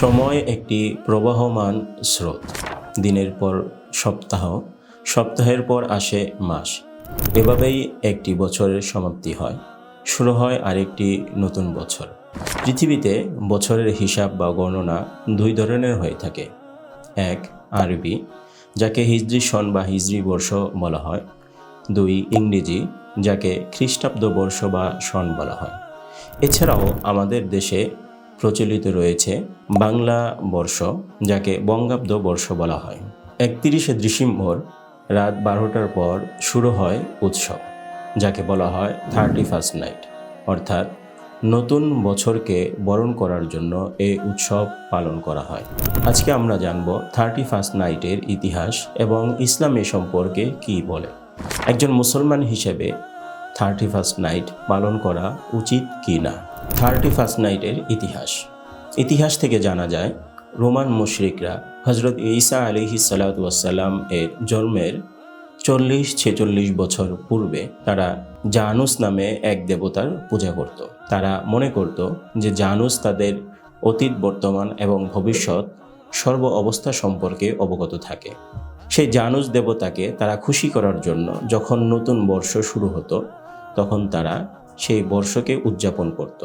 সময় একটি প্রবাহমান স্রোত। দিনের পর সপ্তাহ, সপ্তাহের পর আসে মাস। এভাবেই একটি বছরের সমাপ্তি হয়। শুরু হয় আরেকটি নতুন বছর। পৃথিবীতে বছরের হিসাব বা গণনা দুই ধরনের হয়ে থাকে। এক, আরবি, যাকে হিজরি সন বা হিজরি বর্ষ বলা হয়। দুই, ইংরেজি, যাকে খ্রিস্টাব্দ বর্ষ বা সন বলা হয়। এছাড়াও আমাদের দেশে প্রচলিত রয়েছে বাংলা বর্ষ, যাকে বঙ্গাব্দ বর্ষ বলা হয়। একত্রিশে ডিসেম্বর রাত বারোটার পর শুরু হয় উৎসব, যাকে বলা হয় থার্টি ফার্স্ট নাইট। অর্থাৎ নতুন বছরকে বরণ করার জন্য এই উৎসব পালন করা হয়। আজকে আমরা জানব থার্টি ফার্স্ট নাইটের ইতিহাস এবং ইসলাম এ সম্পর্কে কী বলে। একজন মুসলমান হিসেবে থার্টি ফার্স্ট নাইট পালন করা উচিত কি না? থার্টি ফার্স্ট নাইটের ইতিহাস। ইতিহাস থেকে জানা যায়, রোমান মুশরিকরা হজরত ঈসা আলিহি সালাতাম এর জন্মের চল্লিশ ছেচল্লিশ বছর পূর্বে তারা জানুস নামে এক দেবতার পূজা করত। তারা মনে করত যে জানুস তাদের অতীত, বর্তমান এবং ভবিষ্যৎ সর্ব অবস্থা সম্পর্কে অবগত থাকে। সেই জানুস দেবতাকে তারা খুশি করার জন্য যখন নতুন বর্ষ শুরু হতো, তখন তারা সেই বর্ষকে উদযাপন করত।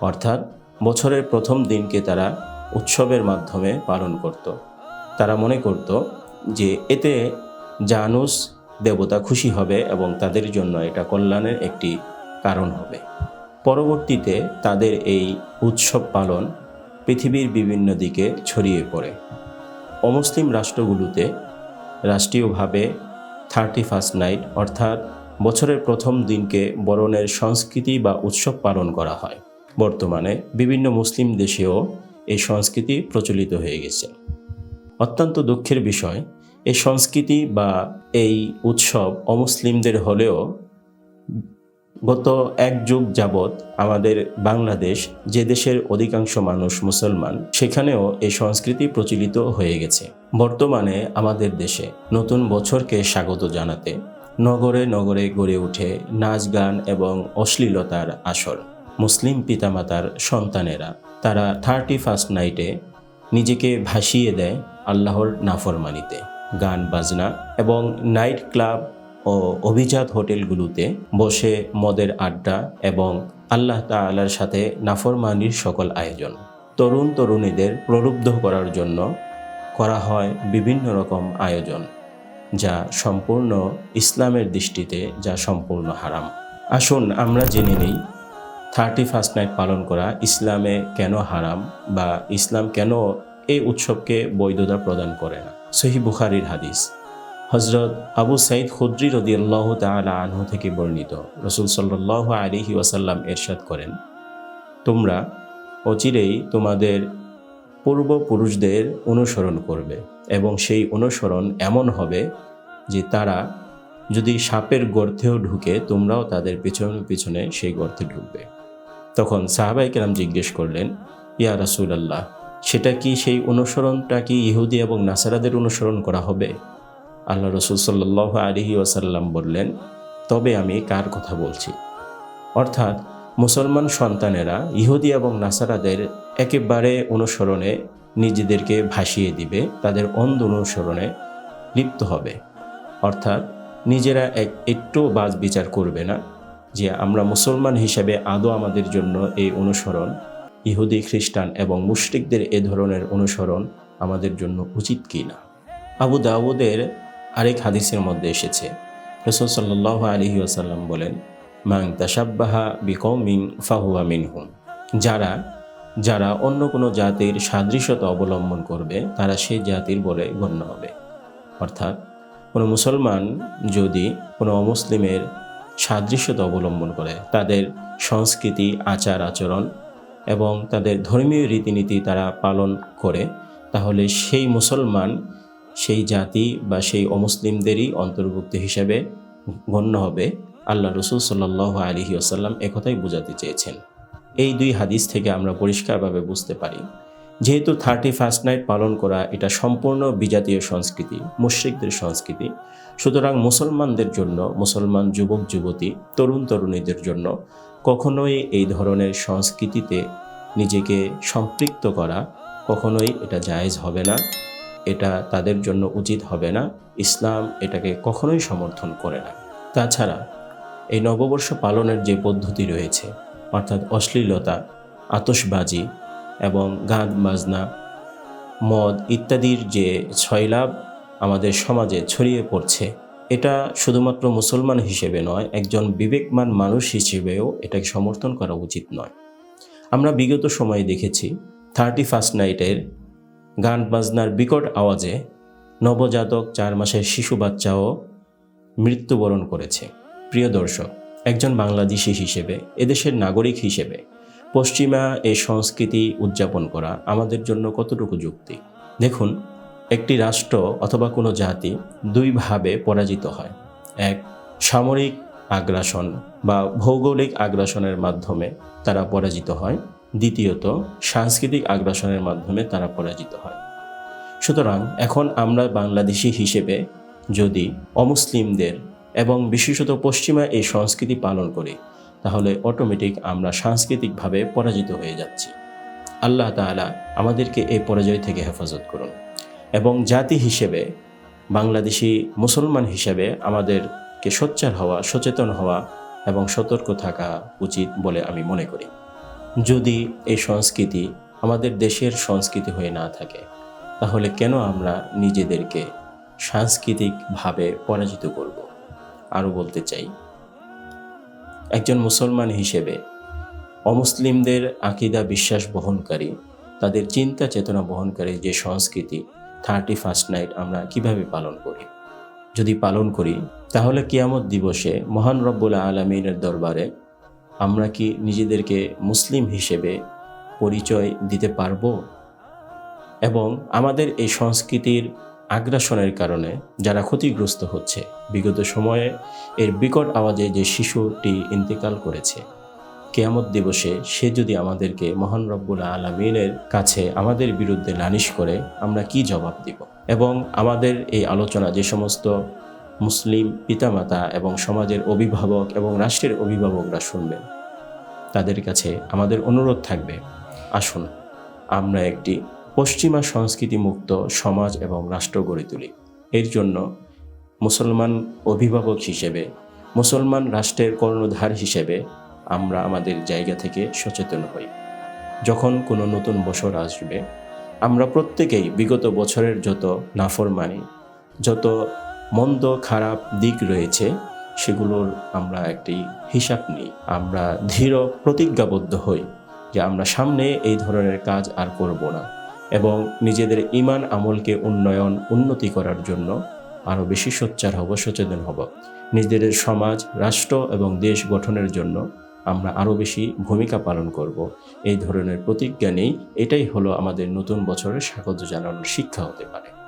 অর্থাৎ বছরের প্রথম দিনকে তারা উৎসবের মাধ্যমে পালন করত। তারা মনে করত যে এতে জানুস দেবতা খুশি হবে এবং তাদের জন্য এটা কল্যাণের একটি কারণ হবে। পরবর্তীতে তাদের এই উৎসব পালন পৃথিবীর বিভিন্ন দিকে ছড়িয়ে পড়ে। অমুসলিম রাষ্ট্রগুলোতে রাষ্ট্রীয়ভাবে থার্টি ফার্স্ট নাইট অর্থাৎ বছরের প্রথম দিনকে বরণের সংস্কৃতি বা উৎসব পালন করা হয়। বর্তমানে বিভিন্ন মুসলিম দেশেও এই সংস্কৃতি প্রচলিত হয়ে গেছে। অত্যন্ত দুঃখের বিষয়, এই সংস্কৃতি বা এই উৎসব অমুসলিমদের হলেও গত এক যুগ যাবৎ আমাদের বাংলাদেশ যে দেশের অধিকাংশ মানুষ মুসলমান, সেখানেও এই সংস্কৃতি প্রচলিত হয়ে গেছে। বর্তমানে আমাদের দেশে নতুন বছরকে স্বাগত জানাতে নগরে নগরে গড়ে ওঠে নাচ গান এবং অশ্লীলতার আসর। মুসলিম পিতামাতার সন্তানেরা, তারা থার্টি ফার্স্ট নাইটে নিজেকে ভাসিয়ে দেয় আল্লাহর নাফরমানিতে। গান, বাজনা এবং নাইট ক্লাব ও অভিজাত হোটেলগুলোতে বসে মদের আড্ডা এবং আল্লাহ তাআলার সাথে নাফরমানির সকল আয়োজন। তরুণ তরুণীদের প্রলুব্ধ করার জন্য করা হয় বিভিন্ন রকম আয়োজন। যা সম্পূর্ণ ইসলামের দৃষ্টিতে যা সম্পূর্ণ হারাম। আসুন আমরা জেনে নিই, থার্টি ফার্স্ট নাইট পালন করা ইসলামে কেন হারাম বা ইসলাম কেন এই উৎসবকে বৈধতা প্রদান করে না? সহি বুখারির হাদিস। হজরত আবু সাইদ খুদ্রি রদিয়াল্লাহ তালা আনহু থেকে বর্ণিত রসুল সাল্লাহ আলিহি ওয়াসাল্লাম এরশাদ করেন, তোমরা অচিরেই তোমাদের পূর্বপুরুষদের অনুসরণ করবে। এবং সেই অনুসরণ এমন হবে যে তারা যদি সাপের গর্তেও ঢুকে, তোমরাও তাদের পিছনে পিছনে সেই গর্তে ঢুকবে। তখন সাহাবাই কেরাম জিজ্ঞেস করলেন, ইয়া রাসুল আল্লাহ সেটা কি সেই অনুসরণটা কি ইহুদি এবং নাসারাদের অনুসরণ করা হবে? আল্লাহ রসুল সাল্লাহ আলহি ওয়াসাল্লাম বললেন, তবে আমি কার কথা বলছি? অর্থাৎ মুসলমান সন্তানেরা ইহুদি এবং নাসারাদের একেবারে অনুসরণে নিজেদেরকে ভাসিয়ে দিবে, তাদের অন্ধ অনুসরণে লিপ্ত হবে। অর্থাৎ নিজেরা এক, একটু বাজ বিচার করবে না যে আমরা মুসলমান হিসেবে আদৌ আমাদের জন্য এই অনুসরণ, ইহুদি, খ্রিস্টান এবং মুশরিকদের এ ধরনের অনুসরণ আমাদের জন্য উচিত কি না আবু দাউদের আরেক হাদিসের মধ্যে এসেছে। রসুল সাল্লাহ আলহি আসাল্লাম বলেন মাং তাসাব্বাহা বিকৌমিং ফাহুয়া মিনহুম। যারা যারা অন্য কোনো জাতির সাদৃশ্যতা অবলম্বন করবে, তারা সেই জাতির বলে গণ্য হবে। অর্থাৎ, কোনো মুসলমান যদি কোনো অমুসলিমের সাদৃশ্যতা অবলম্বন করে, তাদের সংস্কৃতি, আচার, আচরণ এবং তাদের ধর্মীয় রীতিনীতি তারা পালন করে, তাহলে সেই মুসলমান সেই জাতি বা সেই অমুসলিমদেরই অন্তর্ভুক্ত হিসেবে গণ্য হবে। আল্লাহ রসুল সাল্লাহ আলহি আসাল্লাম একথাই বোঝাতে চেয়েছেন। এই দুই হাদিস থেকে আমরা পরিষ্কারভাবে বুঝতে পারি। যেহেতু থার্টি ফার্স্ট নাইট পালন করা এটা সম্পূর্ণ বিজাতীয় সংস্কৃতি, মুশ্রিকদের সংস্কৃতি। সুতরাং মুসলমানদের জন্য, মুসলমান যুবক, যুবতী, তরুণ, তরুণীদের জন্য কখনোই এই ধরনের সংস্কৃতিতে নিজেকে সম্পৃক্ত করা কখনোই এটা জায়েজ হবে না, এটা তাদের জন্য উচিত হবে না, ইসলাম এটাকে কখনোই সমর্থন করে না। তাছাড়া এই নববর্ষ পালনের যে পদ্ধতি রয়েছে অর্থাৎ অশ্লীলতা আতসবাজি এবং গান বাজনা, মদ ইত্যাদির যে ছয়লাভ আমাদের সমাজে ছড়িয়ে পড়ছে, এটা শুধুমাত্র মুসলমান হিসেবে নয়, একজন বিবেকমান মানুষ হিসেবেও এটাকে সমর্থন করা উচিত নয়। আমরা বিগত সময়ে দেখেছি, থার্টি ফার্স্ট নাইটের গান বাজনার বিকট আওয়াজে নবজাতক চার মাসের শিশু বাচ্চাও মৃত্যুবরণ করেছে। প্রিয় দর্শক একজন বাংলাদেশি হিসেবে, এদেশের নাগরিক হিসেবে। পশ্চিমা এই সংস্কৃতি উদযাপন করা আমাদের জন্য কতটুকু যুক্তি? দেখুন, একটি রাষ্ট্র অথবা কোনো জাতি দুইভাবে পরাজিত হয়। এক, সামরিক আগ্রাসন বা ভৌগোলিক আগ্রাসনের মাধ্যমে তারা পরাজিত হয়। দ্বিতীয়ত, সাংস্কৃতিক আগ্রাসনের মাধ্যমে তারা পরাজিত হয়। সুতরাং এখন আমরা বাংলাদেশি হিসেবে যদি অমুসলিমদের এবং বিশেষত পশ্চিমা এই সংস্কৃতি পালন করি, তাহলে অটোমেটিক আমরা সাংস্কৃতিকভাবে পরাজিত হয়ে যাচ্ছি। আল্লাহ তাআলা আমাদেরকে এই পরাজয় থেকে হেফাজত করুন এবং জাতি হিসেবে, বাংলাদেশি মুসলমান হিসেবে আমাদেরকে সোচ্চার হওয়া, সচেতন হওয়া এবং সতর্ক থাকা উচিত বলে আমি মনে করি। যদি এই সংস্কৃতি আমাদের দেশের সংস্কৃতি হয়ে না থাকে, তাহলে কেন আমরা নিজেদেরকে সাংস্কৃতিকভাবে পরাজিত করব? আরও বলতে চাই। একজন মুসলমান হিসেবে অমুসলিমদের আকিদা বিশ্বাস বহনকারী, তাদের চিন্তা চেতনা বহনকারী যে সংস্কৃতি থার্টি ফার্স্ট নাইট আমরা কীভাবে পালন করি? যদি পালন করি, তাহলে কিয়ামত দিবসে মহান রব্বুল আলমিনের দরবারে আমরা কি নিজেদেরকে মুসলিম হিসেবে পরিচয় দিতে পারব? এবং আমাদের এই সংস্কৃতির আগ্রাসনের কারণে যারা ক্ষতিগ্রস্ত হচ্ছে। বিগত সময়ে এর বিকট আওয়াজে যে শিশুটি ইন্তেকাল করেছে, কেয়ামত দিবসে সে যদি আমাদেরকে মহান রব্বুল আলমিনের কাছে আমাদের বিরুদ্ধে নালিশ করে, আমরা কি জবাব দিব? এবং আমাদের এই আলোচনা যে সমস্ত মুসলিম পিতামাতা এবং সমাজের অভিভাবক এবং রাষ্ট্রের অভিভাবকরা শুনবেন, তাদের কাছে আমাদের অনুরোধ থাকবে, আসুন, আমরা একটি পশ্চিমা সংস্কৃতি মুক্ত সমাজ এবং রাষ্ট্র গড়ে তুলি। এর জন্য মুসলমান অভিভাবক হিসেবে, মুসলমান রাষ্ট্রের কর্ণধার হিসেবে আমরা আমাদের জায়গা থেকে সচেতন হই। যখন কোনো নতুন বছর আসবে, আমরা প্রত্যেকেই বিগত বছরের যত নাফরমানি, যত মন্দ খারাপ দিক রয়েছে, সেগুলোর আমরা একটি হিসাব নিই। আমরা ধীর প্রতিজ্ঞাবদ্ধ হই যে আমরা সামনে এই ধরনের কাজ আর করব না। এবং নিজেদের ইমান আমলকে উন্নয়ন, উন্নতি করার জন্য আরও বেশি সোচ্চার হব, সচেতন হব। নিজেদের সমাজ, রাষ্ট্র এবং দেশ গঠনের জন্য আমরা আরও বেশি ভূমিকা পালন করব। এই ধরনের প্রতিজ্ঞা নেই। এটাই হলো আমাদের নতুন বছরের স্বাগত জানানোর শিক্ষা হতে পারে।